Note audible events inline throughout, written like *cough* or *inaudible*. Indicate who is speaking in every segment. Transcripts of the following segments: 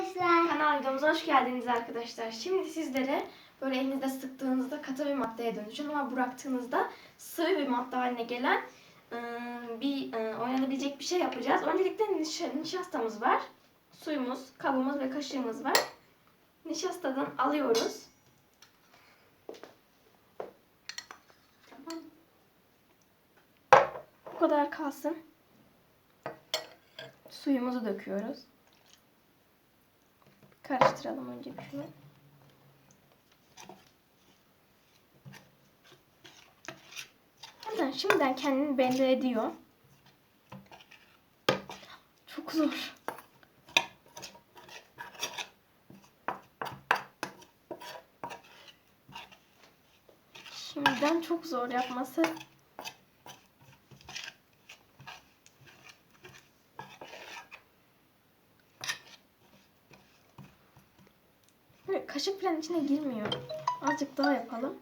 Speaker 1: arkadaşlar.
Speaker 2: Kanal videomuza hoş geldiniz arkadaşlar. Şimdi sizlere böyle elinizde sıktığınızda katı bir maddeye dönüşen ama bıraktığınızda sıvı bir madde haline gelen ıı, bir ıı, oynanabilecek bir şey yapacağız. Öncelikle niş- nişastamız var. Suyumuz, kabımız ve kaşığımız var. Nişastadan alıyoruz. Tamam. Bu kadar kalsın. Suyumuzu döküyoruz. Karıştıralım önce bir şunu. Hemen şimdiden kendini belli ediyor. Çok zor. Şimdiden çok zor yapması. Kaşık falan içine girmiyor. Azıcık daha yapalım.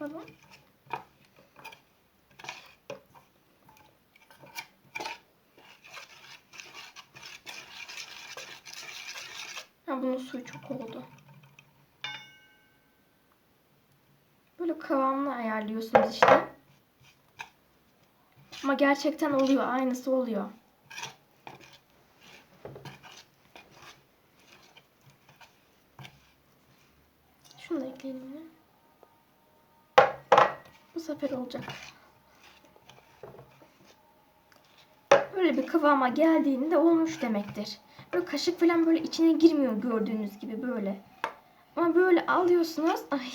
Speaker 2: Yapalım. Ha bunun suyu çok oldu. Böyle kıvamını ayarlıyorsunuz işte. Ama gerçekten oluyor. Aynısı oluyor. Şunu da ekleyelim yine. Bu sefer olacak. Böyle bir kıvama geldiğinde olmuş demektir. Böyle kaşık falan böyle içine girmiyor gördüğünüz gibi böyle. Ama böyle alıyorsunuz. Ay.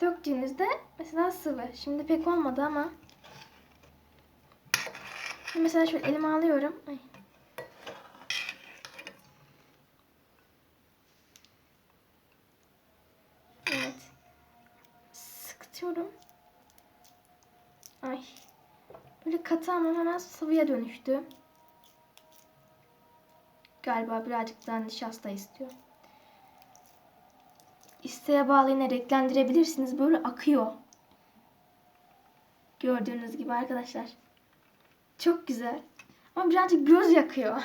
Speaker 2: Döktüğünüzde mesela sıvı. Şimdi pek olmadı ama. Mesela şöyle elime alıyorum. Ay. Sıkıtıyorum. Ay. Böyle katı ama hemen sıvıya dönüştü. Galiba birazcık daha nişasta istiyor. İsteğe bağlı yine renklendirebilirsiniz. Böyle akıyor. Gördüğünüz gibi arkadaşlar. Çok güzel. Ama birazcık göz yakıyor.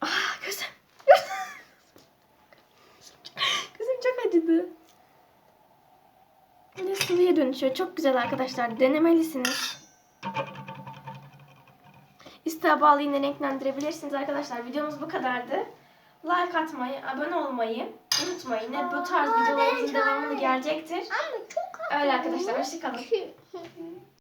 Speaker 2: Ah gözüm. *laughs* Gözüm çok acıdı. Sıvıya dönüşüyor. Çok güzel arkadaşlar. Denemelisiniz. İsteğe bağlı yine renklendirebilirsiniz arkadaşlar. Videomuz bu kadardı. Like atmayı, abone olmayı unutmayın. Hep bu tarz videolarımızın devamını gelecektir. Öyle arkadaşlar. Hoşçakalın. *laughs*